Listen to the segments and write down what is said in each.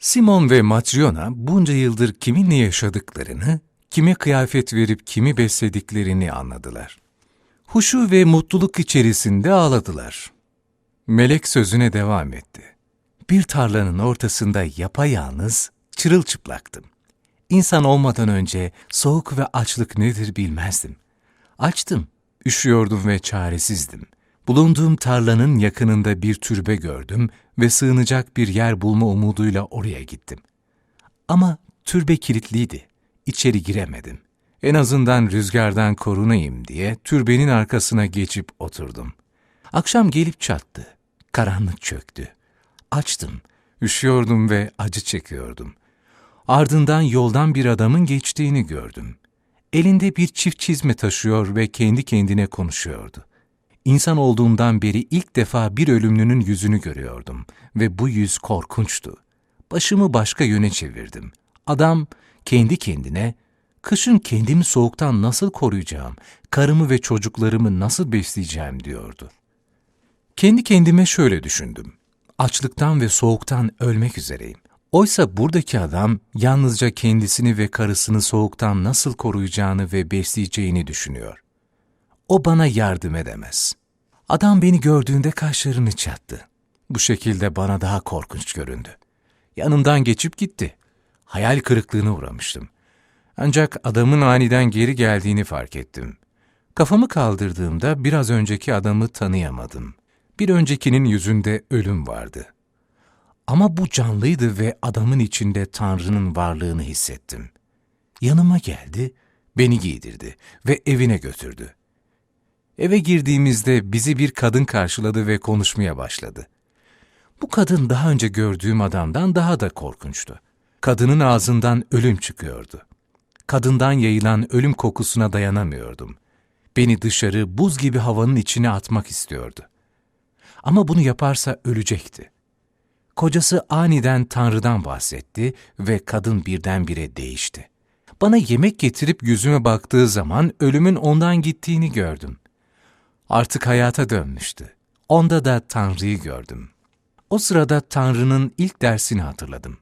Simon ve Matryona bunca yıldır kiminle yaşadıklarını, kime kıyafet verip kimi beslediklerini anladılar. Huşu ve mutluluk içerisinde ağladılar. Melek sözüne devam etti. Bir tarlanın ortasında yapayalnız, çırılçıplaktım. İnsan olmadan önce soğuk ve açlık nedir bilmezdim. Açtım, üşüyordum ve çaresizdim. Bulunduğum tarlanın yakınında bir türbe gördüm ve sığınacak bir yer bulma umuduyla oraya gittim. Ama türbe kilitliydi. İçeri giremedim. En azından rüzgardan korunayım diye türbenin arkasına geçip oturdum. Akşam gelip çattı. Karanlık çöktü. Açtım. Üşüyordum ve acı çekiyordum. Ardından yoldan bir adamın geçtiğini gördüm. Elinde bir çift çizme taşıyor ve kendi kendine konuşuyordu. İnsan olduğumdan beri ilk defa bir ölümlünün yüzünü görüyordum ve bu yüz korkunçtu. Başımı başka yöne çevirdim. Adam kendi kendine, kışın kendimi soğuktan nasıl koruyacağım, karımı ve çocuklarımı nasıl besleyeceğim diyordu. Kendi kendime şöyle düşündüm. Açlıktan ve soğuktan ölmek üzereyim. Oysa buradaki adam yalnızca kendisini ve karısını soğuktan nasıl koruyacağını ve besleyeceğini düşünüyor. O bana yardım edemez. Adam beni gördüğünde kaşlarını çattı. Bu şekilde bana daha korkunç göründü. Yanımdan geçip gitti. Hayal kırıklığına uğramıştım. Ancak adamın aniden geri geldiğini fark ettim. Kafamı kaldırdığımda biraz önceki adamı tanıyamadım. Bir öncekinin yüzünde ölüm vardı. Ama bu canlıydı ve adamın içinde Tanrı'nın varlığını hissettim. Yanıma geldi, beni giydirdi ve evine götürdü. Eve girdiğimizde bizi bir kadın karşıladı ve konuşmaya başladı. Bu kadın daha önce gördüğüm adamdan daha da korkunçtu. Kadının ağzından ölüm çıkıyordu. Kadından yayılan ölüm kokusuna dayanamıyordum. Beni dışarı buz gibi havanın içine atmak istiyordu. Ama bunu yaparsa ölecekti. Kocası aniden Tanrı'dan bahsetti ve kadın birdenbire değişti. Bana yemek getirip yüzüme baktığı zaman ölümün ondan gittiğini gördüm. Artık hayata dönmüştü. Onda da Tanrı'yı gördüm. O sırada Tanrı'nın ilk dersini hatırladım.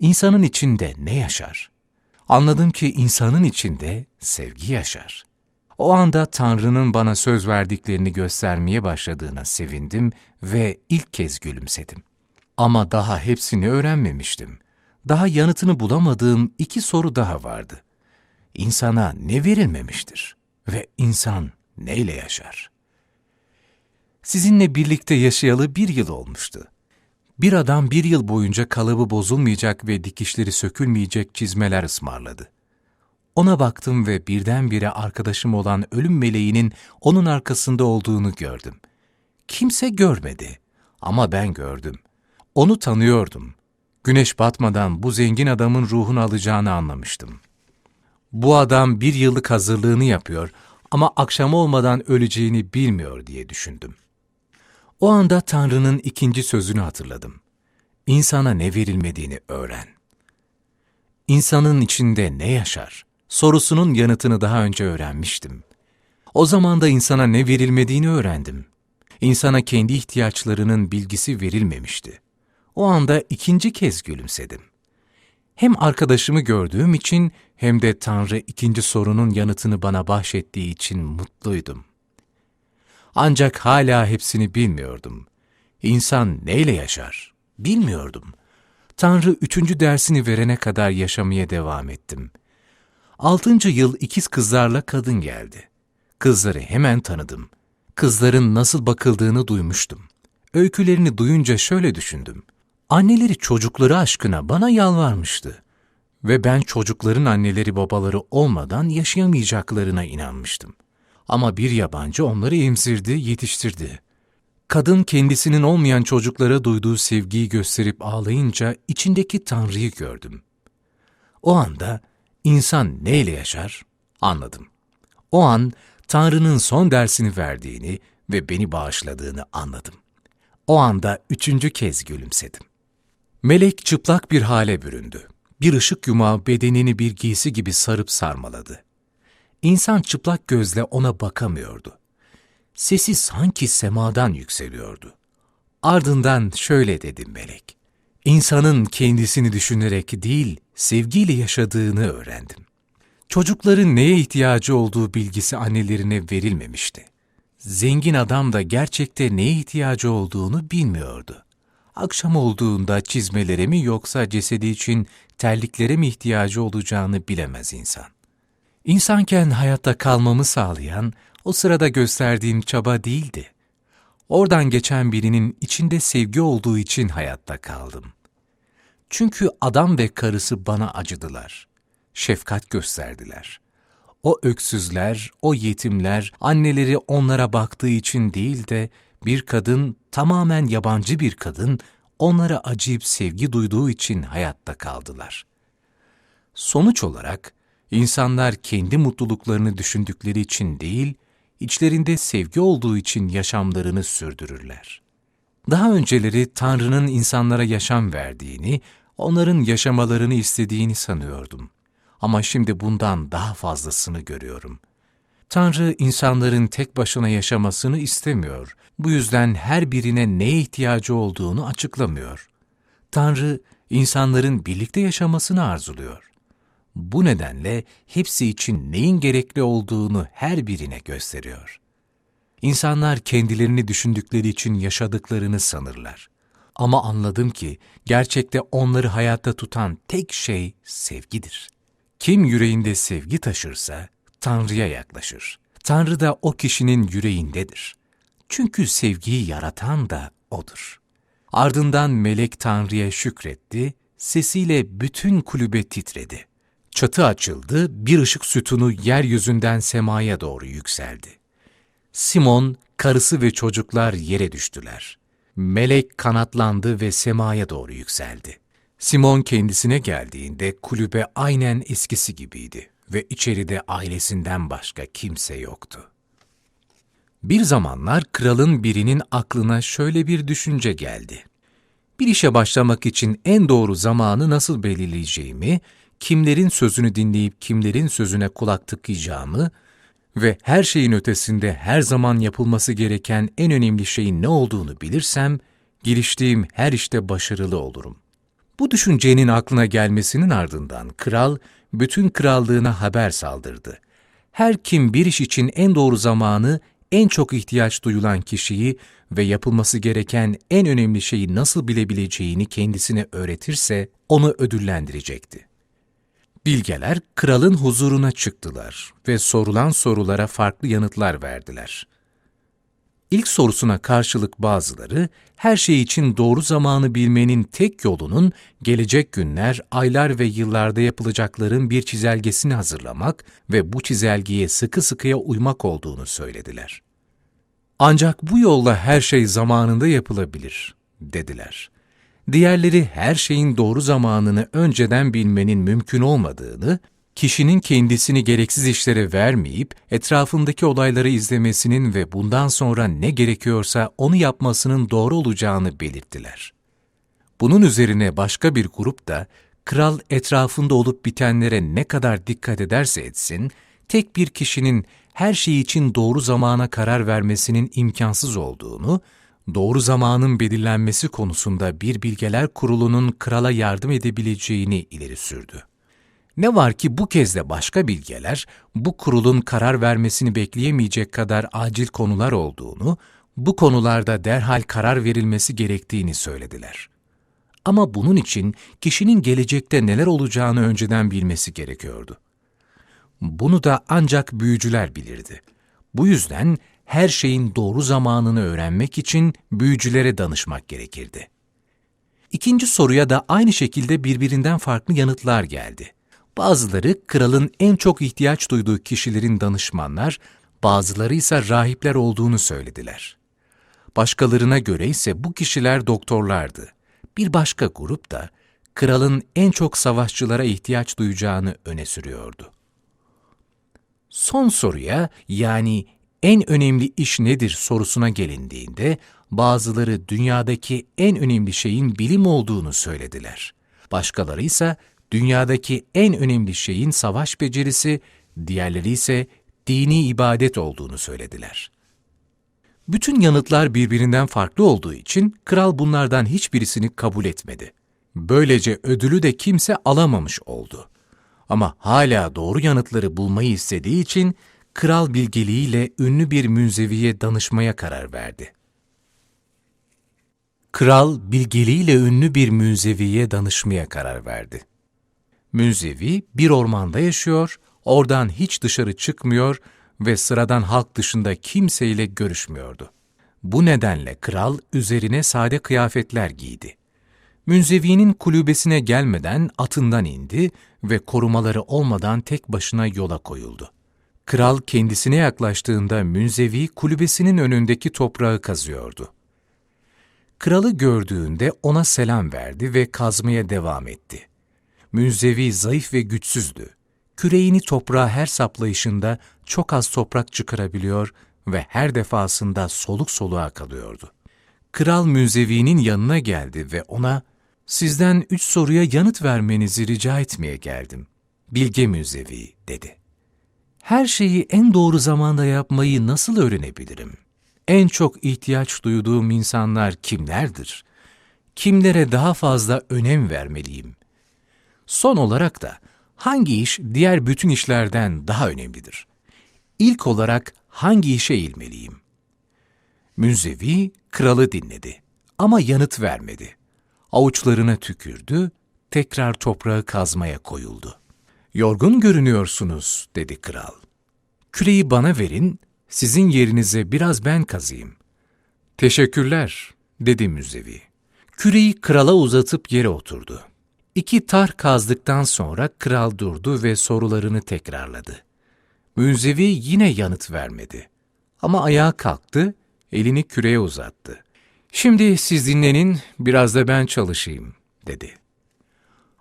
İnsanın içinde ne yaşar? Anladım ki insanın içinde sevgi yaşar. O anda Tanrı'nın bana söz verdiklerini göstermeye başladığına sevindim ve ilk kez gülümsedim. Ama daha hepsini öğrenmemiştim. Daha yanıtını bulamadığım iki soru daha vardı. İnsana ne verilmemiştir ve insan neyle yaşar? Sizinle birlikte yaşayalı bir yıl olmuştu. Bir adam bir yıl boyunca kalıbı bozulmayacak ve dikişleri sökülmeyecek çizmeler ısmarladı. Ona baktım ve birdenbire arkadaşım olan ölüm meleğinin onun arkasında olduğunu gördüm. Kimse görmedi ama ben gördüm. Onu tanıyordum. Güneş batmadan bu zengin adamın ruhunu alacağını anlamıştım. Bu adam bir yıllık hazırlığını yapıyor ama akşam olmadan öleceğini bilmiyor diye düşündüm. O anda Tanrı'nın ikinci sözünü hatırladım. İnsana ne verilmediğini öğren. İnsanın içinde ne yaşar? Sorusunun yanıtını daha önce öğrenmiştim. O zaman da insana ne verilmediğini öğrendim. İnsana kendi ihtiyaçlarının bilgisi verilmemişti. O anda ikinci kez gülümsedim. Hem arkadaşımı gördüğüm için hem de Tanrı ikinci sorunun yanıtını bana bahşettiği için mutluydum. Ancak hala hepsini bilmiyordum. İnsan neyle yaşar? Bilmiyordum. Tanrı üçüncü dersini verene kadar yaşamaya devam ettim. Altıncı yıl ikiz kızlarla kadın geldi. Kızları hemen tanıdım. Kızların nasıl bakıldığını duymuştum. Öykülerini duyunca şöyle düşündüm. Anneleri çocukları aşkına bana yalvarmıştı. Ve ben çocukların anneleri babaları olmadan yaşayamayacaklarına inanmıştım. Ama bir yabancı onları emzirdi, yetiştirdi. Kadın kendisinin olmayan çocuklara duyduğu sevgiyi gösterip ağlayınca içindeki Tanrı'yı gördüm. O anda insan neyle yaşar? Anladım. O an Tanrı'nın son dersini verdiğini ve beni bağışladığını anladım. O anda üçüncü kez gülümsedim. Melek çıplak bir hale büründü. Bir ışık yumağı bedenini bir giysi gibi sarıp sarmaladı. İnsan çıplak gözle ona bakamıyordu. Sesi sanki semadan yükseliyordu. Ardından şöyle dedi melek. İnsanın kendisini düşünerek değil, sevgiyle yaşadığını öğrendim. Çocukların neye ihtiyacı olduğu bilgisi annelerine verilmemişti. Zengin adam da gerçekte neye ihtiyacı olduğunu bilmiyordu. Akşam olduğunda çizmelere mi yoksa cesedi için terliklere mi ihtiyacı olacağını bilemez insan. İnsanken hayatta kalmamı sağlayan o sırada gösterdiğim çaba değildi. Oradan geçen birinin içinde sevgi olduğu için hayatta kaldım. Çünkü adam ve karısı bana acıdılar. Şefkat gösterdiler. O öksüzler, o yetimler, anneleri onlara baktığı için değil de bir kadın, tamamen yabancı bir kadın, onlara acıyıp sevgi duyduğu için hayatta kaldılar. Sonuç olarak, insanlar kendi mutluluklarını düşündükleri için değil, içlerinde sevgi olduğu için yaşamlarını sürdürürler. Daha önceleri Tanrı'nın insanlara yaşam verdiğini, onların yaşamalarını istediğini sanıyordum. Ama şimdi bundan daha fazlasını görüyorum. Tanrı insanların tek başına yaşamasını istemiyor. Bu yüzden her birine neye ihtiyacı olduğunu açıklamıyor. Tanrı insanların birlikte yaşamasını arzuluyor. Bu nedenle hepsi için neyin gerekli olduğunu her birine gösteriyor. İnsanlar kendilerini düşündükleri için yaşadıklarını sanırlar. Ama anladım ki gerçekte onları hayatta tutan tek şey sevgidir. Kim yüreğinde sevgi taşırsa Tanrı'ya yaklaşır. Tanrı da o kişinin yüreğindedir. Çünkü sevgiyi yaratan da O'dur. Ardından melek Tanrı'ya şükretti, sesiyle bütün kulübe titredi. Çatı açıldı, bir ışık sütunu yeryüzünden semaya doğru yükseldi. Simon, karısı ve çocuklar yere düştüler. Melek kanatlandı ve semaya doğru yükseldi. Simon kendisine geldiğinde kulübe aynen eskisi gibiydi ve içeride ailesinden başka kimse yoktu. Bir zamanlar kralın birinin aklına şöyle bir düşünce geldi. Bir işe başlamak için en doğru zamanı nasıl belirleyeceğimi, kimlerin sözünü dinleyip kimlerin sözüne kulak tıkayacağımı ve her şeyin ötesinde her zaman yapılması gereken en önemli şeyin ne olduğunu bilirsem, giriştiğim her işte başarılı olurum. Bu düşüncenin aklına gelmesinin ardından kral, bütün krallığına haber saldırdı. Her kim bir iş için en doğru zamanı, en çok ihtiyaç duyulan kişiyi ve yapılması gereken en önemli şeyi nasıl bilebileceğini kendisine öğretirse onu ödüllendirecekti. Bilgeler kralın huzuruna çıktılar ve sorulan sorulara farklı yanıtlar verdiler. İlk sorusuna karşılık bazıları, her şey için doğru zamanı bilmenin tek yolunun gelecek günler, aylar ve yıllarda yapılacakların bir çizelgesini hazırlamak ve bu çizelgeye sıkı sıkıya uymak olduğunu söylediler. Ancak bu yolla her şey zamanında yapılabilir, dediler. Diğerleri her şeyin doğru zamanını önceden bilmenin mümkün olmadığını, kişinin kendisini gereksiz işlere vermeyip etrafındaki olayları izlemesinin ve bundan sonra ne gerekiyorsa onu yapmasının doğru olacağını belirttiler. Bunun üzerine başka bir grup da kral etrafında olup bitenlere ne kadar dikkat ederse etsin, tek bir kişinin her şey için doğru zamana karar vermesinin imkansız olduğunu, doğru zamanın belirlenmesi konusunda bir bilgeler kurulunun krala yardım edebileceğini ileri sürdü. Ne var ki bu kez de başka bilgeler, bu kurulun karar vermesini bekleyemeyecek kadar acil konular olduğunu, bu konularda derhal karar verilmesi gerektiğini söylediler. Ama bunun için kişinin gelecekte neler olacağını önceden bilmesi gerekiyordu. Bunu da ancak büyücüler bilirdi. Bu yüzden her şeyin doğru zamanını öğrenmek için büyücülere danışmak gerekirdi. İkinci soruya da aynı şekilde birbirinden farklı yanıtlar geldi. Bazıları kralın en çok ihtiyaç duyduğu kişilerin danışmanlar, bazıları ise rahipler olduğunu söylediler. Başkalarına göre ise bu kişiler doktorlardı. Bir başka grup da kralın en çok savaşçılara ihtiyaç duyacağını öne sürüyordu. Son soruya yani en önemli iş nedir sorusuna gelindiğinde bazıları dünyadaki en önemli şeyin bilim olduğunu söylediler. Başkaları ise dünyadaki en önemli şeyin savaş becerisi, diğerleri ise dini ibadet olduğunu söylediler. Bütün yanıtlar birbirinden farklı olduğu için kral bunlardan hiçbirisini kabul etmedi. Böylece ödülü de kimse alamamış oldu. Ama hala doğru yanıtları bulmayı istediği için kral bilgeliğiyle ünlü bir münzeviye danışmaya karar verdi. Kral bilgeliğiyle ünlü bir münzeviye danışmaya karar verdi. Münzevi bir ormanda yaşıyor, oradan hiç dışarı çıkmıyor ve sıradan halk dışında kimseyle görüşmüyordu. Bu nedenle kral üzerine sade kıyafetler giydi. Münzevi'nin kulübesine gelmeden atından indi ve korumaları olmadan tek başına yola koyuldu. Kral kendisine yaklaştığında Münzevi kulübesinin önündeki toprağı kazıyordu. Kralı gördüğünde ona selam verdi ve kazmaya devam etti. Münzevi zayıf ve güçsüzdü. Küreğini toprağa her saplayışında çok az toprak çıkarabiliyor ve her defasında soluk soluğa kalıyordu. Kral Münzevi'nin yanına geldi ve ona, ''Sizden üç soruya yanıt vermenizi rica etmeye geldim.'' Bilge Münzevi, dedi. ''Her şeyi en doğru zamanda yapmayı nasıl öğrenebilirim? En çok ihtiyaç duyduğum insanlar kimlerdir? Kimlere daha fazla önem vermeliyim? Son olarak da hangi iş diğer bütün işlerden daha önemlidir? İlk olarak hangi işe eğilmeliyim? Münzevi kralı dinledi ama yanıt vermedi. Avuçlarına tükürdü, tekrar toprağı kazmaya koyuldu. Yorgun görünüyorsunuz, dedi kral. Küreyi bana verin, sizin yerinize biraz ben kazıyım. Teşekkürler, dedi Müzevi. Küreyi krala uzatıp yere oturdu. İki tar kazdıktan sonra kral durdu ve sorularını tekrarladı. Münzevi yine yanıt vermedi. Ama ayağa kalktı, elini küreye uzattı. Şimdi siz dinlenin, biraz da ben çalışayım, dedi.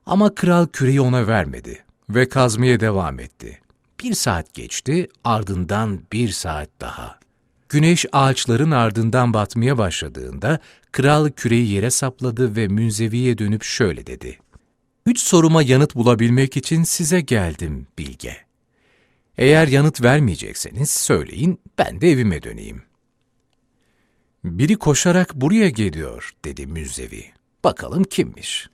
Ama kral küreyi ona vermedi ve kazmaya devam etti. Bir saat geçti, ardından bir saat daha. Güneş ağaçların ardından batmaya başladığında kral küreyi yere sapladı ve Münzevi'ye dönüp şöyle dedi. Üç soruma yanıt bulabilmek için size geldim Bilge. Eğer yanıt vermeyecekseniz söyleyin, ben de evime döneyim. Biri koşarak buraya geliyor, dedi Müzevi. Bakalım kimmiş?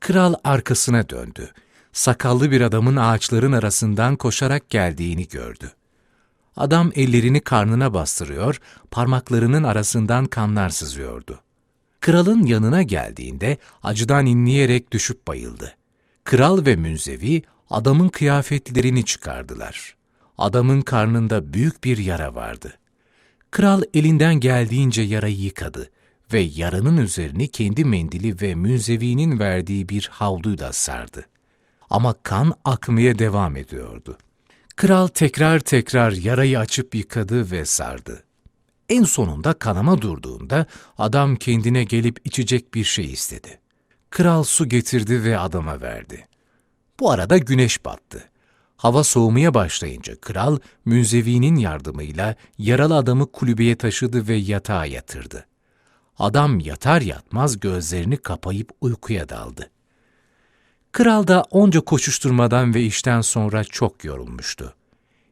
Kral arkasına döndü. Sakallı bir adamın ağaçların arasından koşarak geldiğini gördü. Adam ellerini karnına bastırıyor, parmaklarının arasından kanlar sızıyordu. Kralın yanına geldiğinde acıdan inleyerek düşüp bayıldı. Kral ve Münzevi adamın kıyafetlerini çıkardılar. Adamın karnında büyük bir yara vardı. Kral elinden geldiğince yarayı yıkadı ve yaranın üzerini kendi mendili ve Münzevi'nin verdiği bir havluyla sardı. Ama kan akmaya devam ediyordu. Kral tekrar tekrar yarayı açıp yıkadı ve sardı. En sonunda kanama durduğunda adam kendine gelip içecek bir şey istedi. Kral su getirdi ve adama verdi. Bu arada güneş battı. Hava soğumaya başlayınca kral Münzevi'nin yardımıyla yaralı adamı kulübeye taşıdı ve yatağa yatırdı. Adam yatar yatmaz gözlerini kapayıp uykuya daldı. Kral da onca koşuşturmadan ve işten sonra çok yorulmuştu.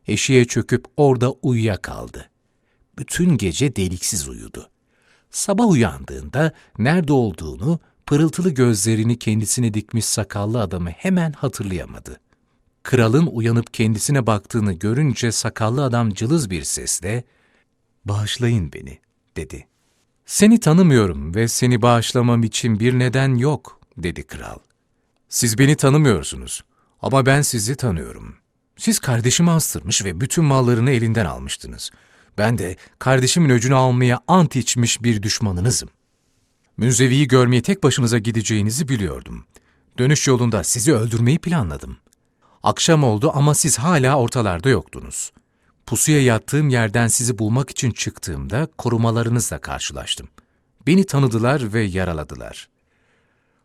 Eşiğe çöküp orada uyuyakaldı. Bütün gece deliksiz uyudu. Sabah uyandığında nerede olduğunu, pırıltılı gözlerini kendisine dikmiş sakallı adamı hemen hatırlayamadı. Kralın uyanıp kendisine baktığını görünce sakallı adam cılız bir sesle, ''Bağışlayın beni.'' dedi. ''Seni tanımıyorum ve seni bağışlamam için bir neden yok.'' dedi kral. ''Siz beni tanımıyorsunuz ama ben sizi tanıyorum. Siz kardeşimi astırmış ve bütün mallarını elinden almıştınız. Ben de kardeşimin öcünü almaya ant içmiş bir düşmanınızım. Münzevi'yi görmeye tek başınıza gideceğinizi biliyordum. Dönüş yolunda sizi öldürmeyi planladım. Akşam oldu ama siz hala ortalarda yoktunuz. Pusuya yattığım yerden sizi bulmak için çıktığımda korumalarınızla karşılaştım. Beni tanıdılar ve yaraladılar.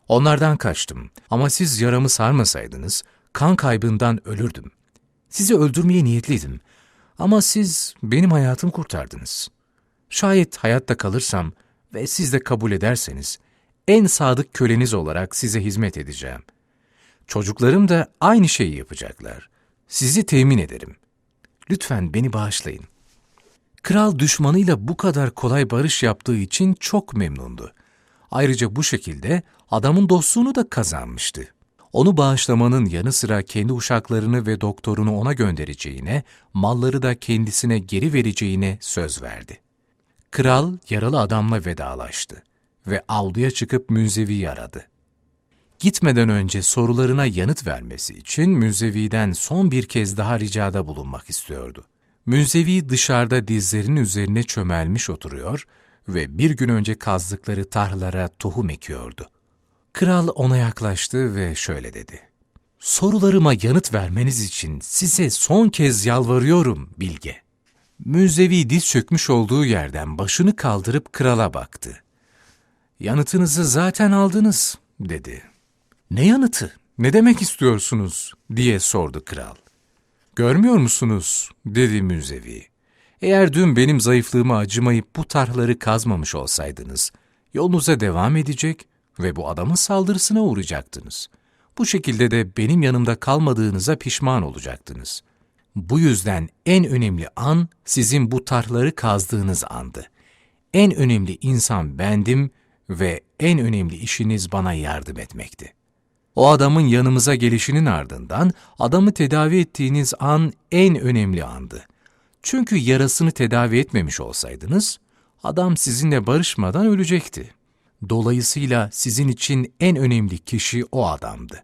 Onlardan kaçtım ama siz yaramı sarmasaydınız kan kaybından ölürdüm. Sizi öldürmeye niyetliydim ama siz benim hayatımı kurtardınız. Şayet hayatta kalırsam ve siz de kabul ederseniz en sadık köleniz olarak size hizmet edeceğim. Çocuklarım da aynı şeyi yapacaklar. Sizi temin ederim. Lütfen beni bağışlayın. Kral düşmanıyla bu kadar kolay barış yaptığı için çok memnundu. Ayrıca bu şekilde adamın dostluğunu da kazanmıştı. Onu bağışlamanın yanı sıra kendi uşaklarını ve doktorunu ona göndereceğine, malları da kendisine geri vereceğine söz verdi. Kral yaralı adamla vedalaştı ve avluya çıkıp Münzevi'yi aradı. Gitmeden önce sorularına yanıt vermesi için Münzevi'den son bir kez daha ricada bulunmak istiyordu. Münzevi dışarıda dizlerinin üzerine çömelmiş oturuyor ve bir gün önce kazdıkları tarlalara tohum ekiyordu. Kral ona yaklaştı ve şöyle dedi. Sorularıma yanıt vermeniz için size son kez yalvarıyorum Bilge. Münzevi diz çökmüş olduğu yerden başını kaldırıp krala baktı. Yanıtınızı zaten aldınız, dedi. Ne yanıtı? Ne demek istiyorsunuz? diye sordu kral. Görmüyor musunuz? dedi Münzevi. Eğer dün benim zayıflığıma acımayıp bu tarhları kazmamış olsaydınız, yolunuza devam edecek ve bu adamın saldırısına uğrayacaktınız. Bu şekilde de benim yanımda kalmadığınıza pişman olacaktınız. Bu yüzden en önemli an sizin bu tarhları kazdığınız andı. En önemli insan bendim ve en önemli işiniz bana yardım etmekti. O adamın yanımıza gelişinin ardından adamı tedavi ettiğiniz an en önemli andı. Çünkü yarasını tedavi etmemiş olsaydınız, adam sizinle barışmadan ölecekti. Dolayısıyla sizin için en önemli kişi o adamdı.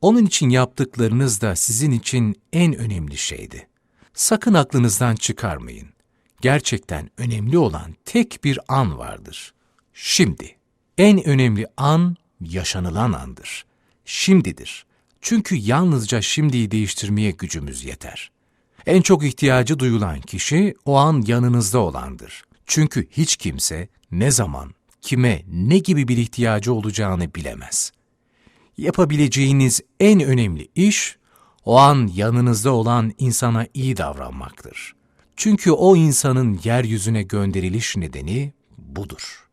Onun için yaptıklarınız da sizin için en önemli şeydi. Sakın aklınızdan çıkarmayın. Gerçekten önemli olan tek bir an vardır. Şimdi. En önemli an yaşanılan andır. Şimdidir. Çünkü yalnızca şimdiyi değiştirmeye gücümüz yeter. En çok ihtiyacı duyulan kişi o an yanınızda olandır. Çünkü hiç kimse ne zaman, kime, ne gibi bir ihtiyacı olacağını bilemez. Yapabileceğiniz en önemli iş, o an yanınızda olan insana iyi davranmaktır. Çünkü o insanın yeryüzüne gönderiliş nedeni budur.